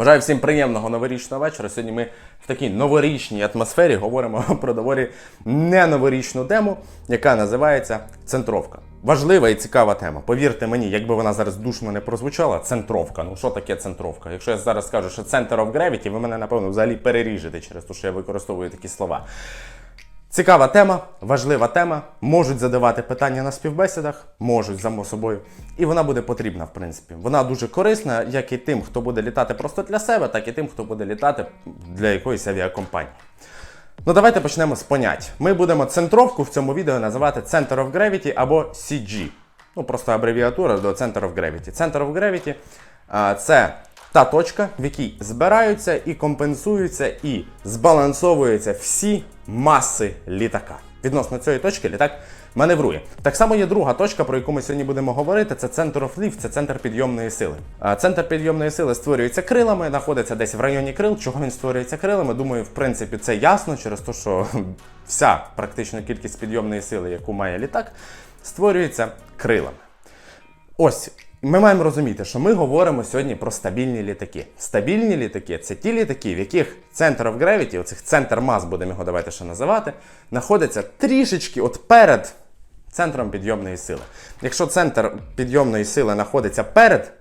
Бажаю всім приємного новорічного вечора. Сьогодні ми в такій новорічній атмосфері говоримо про доволі неноворічну тему, яка називається центровка. Важлива і цікава тема. Повірте мені, якби вона зараз душно не прозвучала, центровка. Ну що таке центровка? Якщо я зараз скажу, що Center of Gravity, ви мене напевно взагалі переріжете через те, що я використовую такі слова. Цікава тема, важлива тема. Можуть задавати питання на співбесідах, можуть само собою. І вона буде потрібна, в принципі. Вона дуже корисна, як і тим, хто буде літати просто для себе, так і тим, хто буде літати для якоїсь авіакомпанії. Ну, давайте почнемо з понять. Ми будемо центровку в цьому відео називати Center of Gravity або CG. Ну, просто абревіатура до Center of Gravity. Center of Gravity це та точка, в якій збираються і компенсуються і збалансовуються всі маси літака. Відносно цієї точки літак маневрує. Так само є друга точка, про яку ми сьогодні будемо говорити. Це центр lift, це центр підйомної сили. Центр підйомної сили створюється крилами, знаходиться десь в районі крил. Чого він створюється крилами? Думаю, в принципі, це ясно через те, що вся практично кількість підйомної сили, яку має літак, створюється крилами. Ось. Ми маємо розуміти, що ми говоримо сьогодні про стабільні літаки. Стабільні літаки це ті літаки, в яких центр of gravity, оцих центр мас, будемо його давайте ще називати, знаходиться трішечки от перед центром підйомної сили. Якщо центр підйомної сили знаходиться перед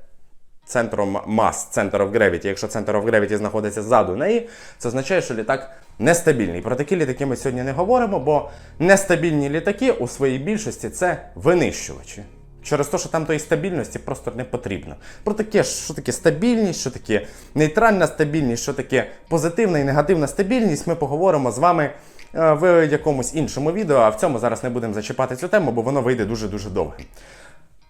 центром мас, центр of gravity, якщо центр of gravity знаходиться ззаду неї, це означає, що літак нестабільний. Про такі літаки ми сьогодні не говоримо, бо нестабільні літаки у своїй більшості це винищувачі. Через те, що там тої стабільності просто не потрібно. Про таке, що таке стабільність, що таке нейтральна стабільність, що таке позитивна і негативна стабільність, ми поговоримо з вами е, в якомусь іншому відео, а в цьому зараз не будемо зачіпати цю тему, бо воно вийде дуже-дуже довгим.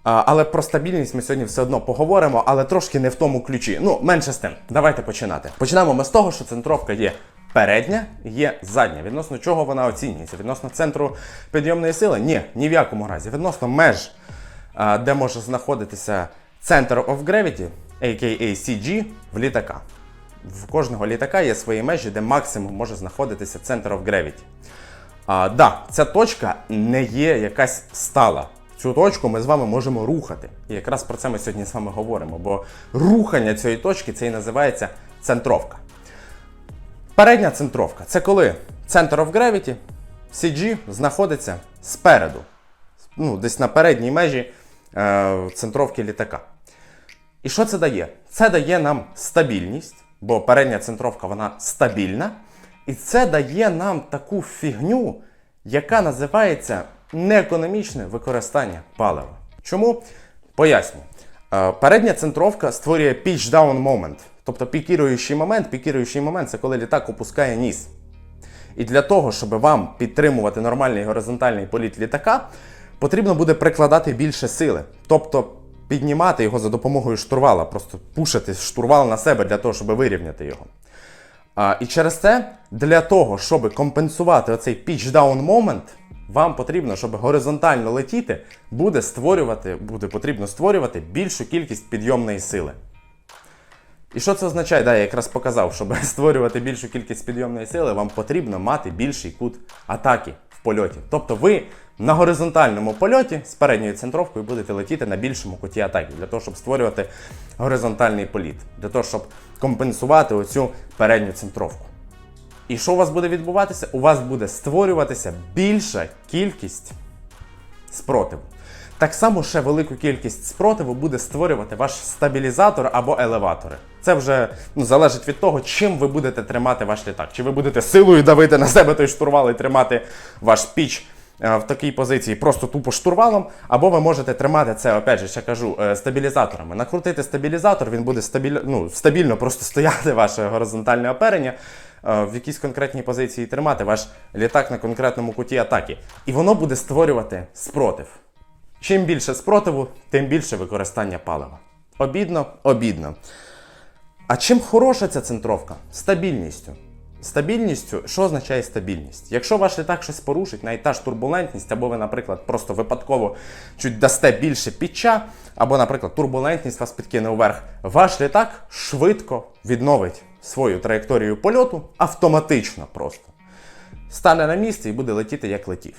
Але про стабільність ми сьогодні все одно поговоримо, але трошки не в тому ключі. Ну, менше з тим. Давайте починати. Починаємо ми з того, що центровка є передня, є задня. Відносно чого вона оцінюється? Відносно центру підйомної сили? Ні, ні в якому разі. Відносно меж, де може знаходитися Center of Gravity, a.k.a. CG, в літака. В кожного літака є свої межі, де максимум може знаходитися Center of Gravity. А, да, ця точка не є якась стала. Цю точку ми з вами можемо рухати. І якраз про це ми сьогодні з вами говоримо. Бо рухання цієї точки це і називається центровка. Передня центровка це коли Center of Gravity, CG, знаходиться спереду. Ну, десь на передній межі центровки літака. І що це дає? Це дає нам стабільність, бо передня центровка вона стабільна. І це дає нам таку фігню, яка називається неекономічне використання палива. Чому? Поясню. Е, Передня центровка створює pitch down moment, тобто пікіруючий момент. Пікіруючий момент це коли літак опускає ніс. І для того, щоб вам підтримувати нормальний горизонтальний політ літака, потрібно буде прикладати більше сили. Тобто піднімати його за допомогою штурвала, просто пушити штурвал на себе для того, щоб вирівняти його. А, і через це, для того, щоб компенсувати оцей down moment, вам потрібно, щоб горизонтально летіти, буде створювати, буде потрібно створювати більшу кількість підйомної сили. І що це означає? Да, я якраз показав, щоб створювати більшу кількість підйомної сили, вам потрібно мати більший кут атаки в польоті. Тобто ви на горизонтальному польоті з передньою центровкою будете летіти на більшому куті атаки, для того, щоб створювати горизонтальний політ, для того, щоб компенсувати оцю передню центровку. І що у вас буде відбуватися? У вас буде створюватися більша кількість спротиву. Так само ще велику кількість спротиву буде створювати ваш стабілізатор або елеватори. Це вже ну, залежить від того, чим ви будете тримати ваш літак. Чи ви будете силою давити на себе той штурвал і тримати ваш піч в такій позиції просто тупо штурвалом, або ви можете тримати це, опять же, ще кажу, е, стабілізаторами. Накрутити стабілізатор, він буде стабіль... ну, стабільно просто стояти ваше горизонтальне оперення. е, В якійсь конкретній позиції тримати ваш літак на конкретному куті атаки. І воно буде створювати спротив. Чим більше спротиву, тим більше використання палива. Обідно, обідно. А чим хороша ця центровка? Стабільністю. Стабільністю, що означає стабільність? Якщо ваш літак щось порушить, навіть та ж турбулентність, або ви, наприклад, просто випадково чуть дасте більше підча, або, наприклад, турбулентність вас підкине вверх, ваш літак швидко відновить свою траєкторію польоту автоматично просто. Стане на місце і буде летіти як летів.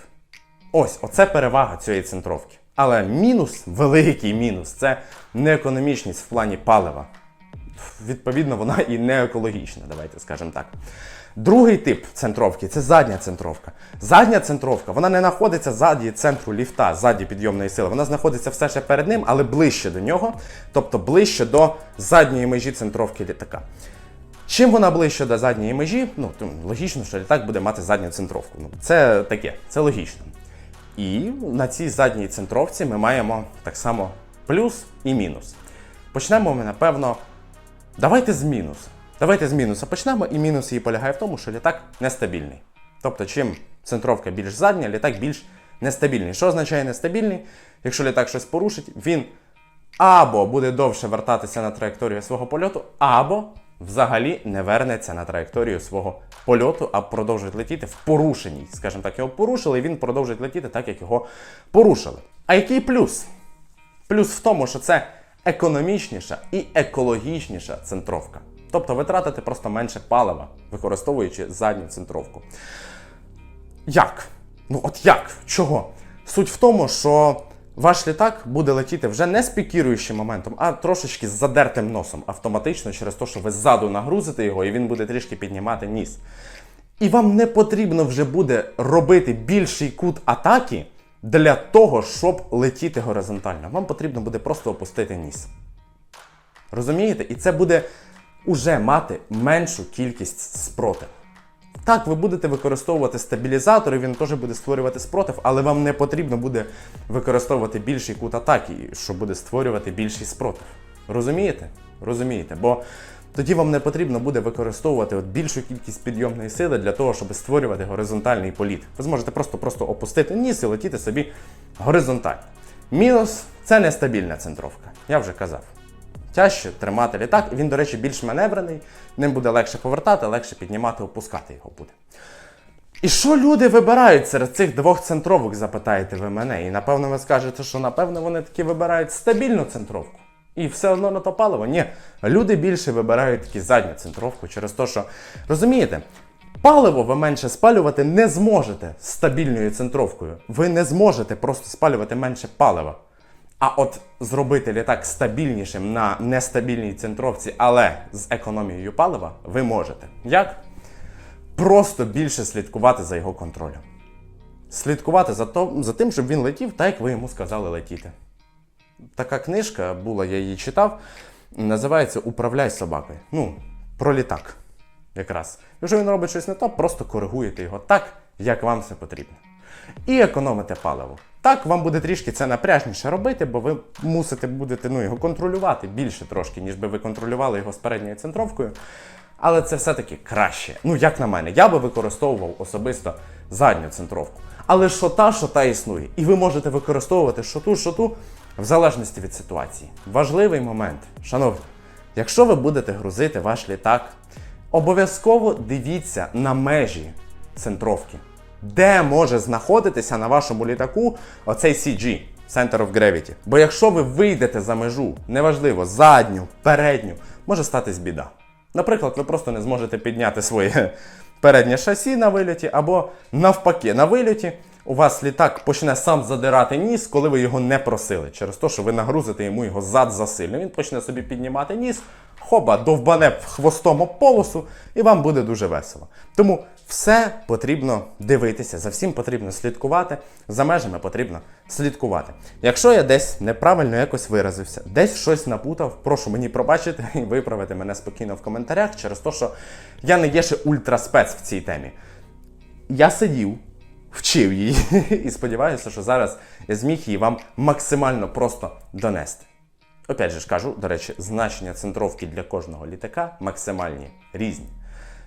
Ось, оце перевага цієї центровки. Але мінус, великий мінус, це неекономічність в плані палива. Відповідно вона і не екологічна, давайте скажемо так. Другий тип центровки це задня центровка. Задня центровка вона не знаходиться ззаді центру ліфта, ззаді підйомної сили. Вона знаходиться все ще перед ним, але ближче до нього, тобто ближче до задньої межі центровки літака. Чим вона ближче до задньої межі, ну логічно, що літак буде мати задню центровку. Ну, це таке, це логічно. І на цій задній центровці ми маємо так само плюс і мінус. Почнемо ми, напевно, давайте з мінуса. Давайте з мінуса почнемо, і мінус її полягає в тому, що літак нестабільний. Тобто, чим центровка більш задня, літак більш нестабільний. Що означає нестабільний? Якщо літак щось порушить, він або буде довше вертатися на траєкторію свого польоту, або взагалі не вернеться на траєкторію свого польоту, а продовжить летіти в порушеній. Скажімо так, його порушили, і він продовжить летіти так, як його порушили. А який плюс? Плюс в тому, що це економічніша і екологічніша центровка. Тобто ви тратите просто менше палива, використовуючи задню центровку. Як? Ну от як? Чого? Суть в тому, що ваш літак буде летіти вже не з пікіруючим моментом, а трошечки з задертим носом автоматично через те, що ви ззаду нагрузите його, і він буде трішки піднімати ніс. І вам не потрібно вже буде робити більший кут атаки для того, щоб летіти горизонтально. Вам потрібно буде просто опустити ніс. Розумієте? І це буде уже мати меншу кількість спротив. Так, ви будете використовувати стабілізатор, і він теж буде створювати спротив, але вам не потрібно буде використовувати більший кут атаки, що буде створювати більший спротив. Розумієте? Розумієте? Бо тоді вам не потрібно буде використовувати от більшу кількість підйомної сили для того, щоб створювати горизонтальний політ. Ви зможете просто-просто опустити ніс і летіти собі горизонтально. Мінус це нестабільна центровка. Я вже казав. Тяжче тримати літак. Він, до речі, більш маневрений, ним буде легше повертати, легше піднімати, опускати його буде. І що люди вибирають серед цих двох центровок, запитаєте ви мене. І напевно ви скажете, що напевно вони таки вибирають стабільну центровку. І все одно на то паливо. Ні, люди більше вибирають таки задню центровку через те, що розумієте, паливо ви менше спалювати не зможете стабільною центровкою. Ви не зможете просто спалювати менше палива. А от зробити літак стабільнішим на нестабільній центровці, але з економією палива, ви можете. Як? Просто більше слідкувати за його контролем. Слідкувати за, то, за тим, щоб він летів так, як ви йому сказали летіти. Така книжка була, я її читав, називається Управляй собакою. Ну, про літак. Якраз. Якщо він робить щось не то, просто коригуєте його так, як вам це потрібно. І економите паливо. Так, вам буде трішки це напряжніше робити, бо ви мусите будете ну, його контролювати більше трошки, ніж би ви контролювали його з передньою центровкою. Але це все-таки краще. Ну, як на мене, я би використовував особисто задню центровку. Але що та, що та існує. І ви можете використовувати що ту, що ту, в залежності від ситуації. Важливий момент, шановні, якщо ви будете грузити ваш літак, обов'язково дивіться на межі центровки. Де може знаходитися на вашому літаку оцей CG, Center of Gravity. Бо якщо ви вийдете за межу, неважливо, задню, передню, може статись біда. Наприклад, ви просто не зможете підняти своє переднє шасі на вильоті, або навпаки, на вильоті у вас літак почне сам задирати ніс, коли ви його не просили, через те, що ви нагрузите йому його зад засильно. Він почне собі піднімати ніс, хоба, довбане хвостом об полосу, і вам буде дуже весело. Тому все потрібно дивитися, за всім потрібно слідкувати, за межами потрібно слідкувати. Якщо я десь неправильно якось виразився, десь щось напутав, прошу мені пробачити і виправити мене спокійно в коментарях через те, що я не є ще ультраспец в цій темі. Я сидів, вчив її і сподіваюся, що зараз я зміг її вам максимально просто донести. Опять же ж кажу, до речі, значення центровки для кожного літака максимальні різні.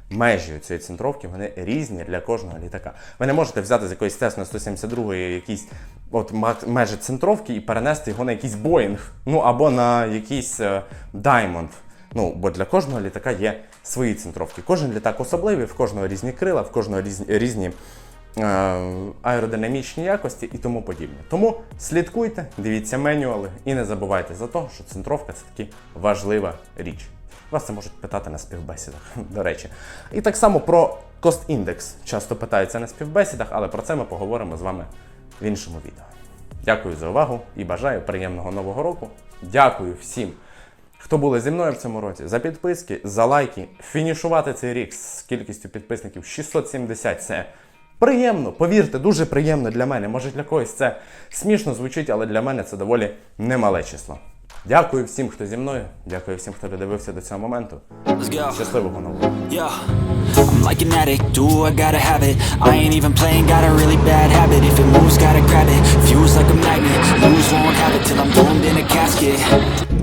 Межі цієї центровки вони різні для кожного літака. Ви не можете взяти з якоїсь Cessna 172 якісь от межі центровки і перенести його на якийсь Boeing, ну або на якийсь е, Diamond. Ну, бо для кожного літака є свої центровки. Кожен літак особливий, в кожного різні крила, в кожного різні, різні аеродинамічні якості і тому подібне. Тому слідкуйте, дивіться менюали і не забувайте за те, що центровка це таки важлива річ. Вас це можуть питати на співбесідах, до речі. І так само про Index часто питаються на співбесідах, але про це ми поговоримо з вами в іншому відео. Дякую за увагу і бажаю приємного нового року. Дякую всім, хто були зі мною в цьому році, за підписки, за лайки, фінішувати цей рік з кількістю підписників 670. Це приємно, повірте, дуже приємно для мене. Може для когось це смішно звучить, але для мене це доволі немале число. Дякую всім, хто зі мною. Дякую всім, хто додивився до цього моменту. Щасливого нового. I'm like an addict, do I gotta have it I ain't even playing, got a really bad habit If it moves, gotta grab it, fuse like a magnet Lose, won't have it till I'm doomed in a casket